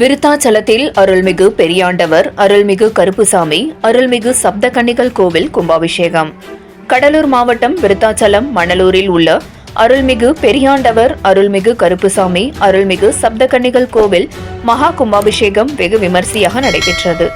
விருத்தாச்சலத்தில் அருள்மிகு பெரியாண்டவர் அருள்மிகு கருப்புசாமி அருள்மிகு சப்தகன்னிகள் கோவில் கும்பாபிஷேகம். கடலூர் மாவட்டம் விருத்தாச்சலம் மணலூரில் உள்ள அருள்மிகு பெரியாண்டவர் அருள்மிகு கருப்புசாமி அருள்மிகு சப்தகன்னிகள் கோவில் மகா கும்பாபிஷேகம் வெகு விமர்சையாக நடைபெற்றது.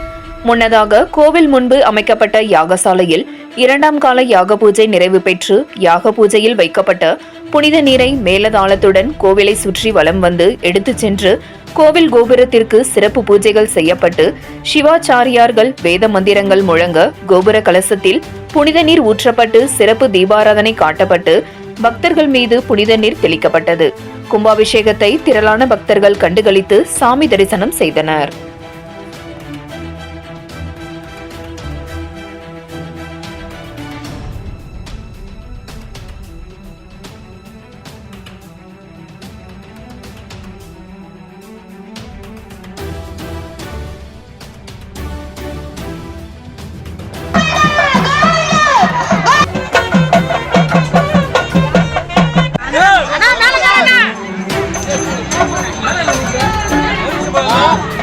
முன்னதாக கோவில் முன்பு அமைக்கப்பட்ட யாகசாலையில் இரண்டாம் கால யாக பூஜை நிறைவு பெற்று யாக பூஜையில் வைக்கப்பட்ட புனித நீரை மேலதாளத்துடன் கோவிலை சுற்றி வலம் வந்து எடுத்துச் சென்று கோவில் கோபுரத்திற்கு சிறப்பு பூஜைகள் செய்யப்பட்டு சிவாச்சாரியார்கள் வேத மந்திரங்கள் முழங்க கோபுர கலசத்தில் புனித நீர் ஊற்றப்பட்டு சிறப்பு தீபாராதனை காட்டப்பட்டு பக்தர்கள் மீது புனித நீர் தெளிக்கப்பட்டது. கும்பாபிஷேகத்தை திரளான பக்தர்கள் கண்டுகளித்து சாமி தரிசனம் செய்தனர். Oh.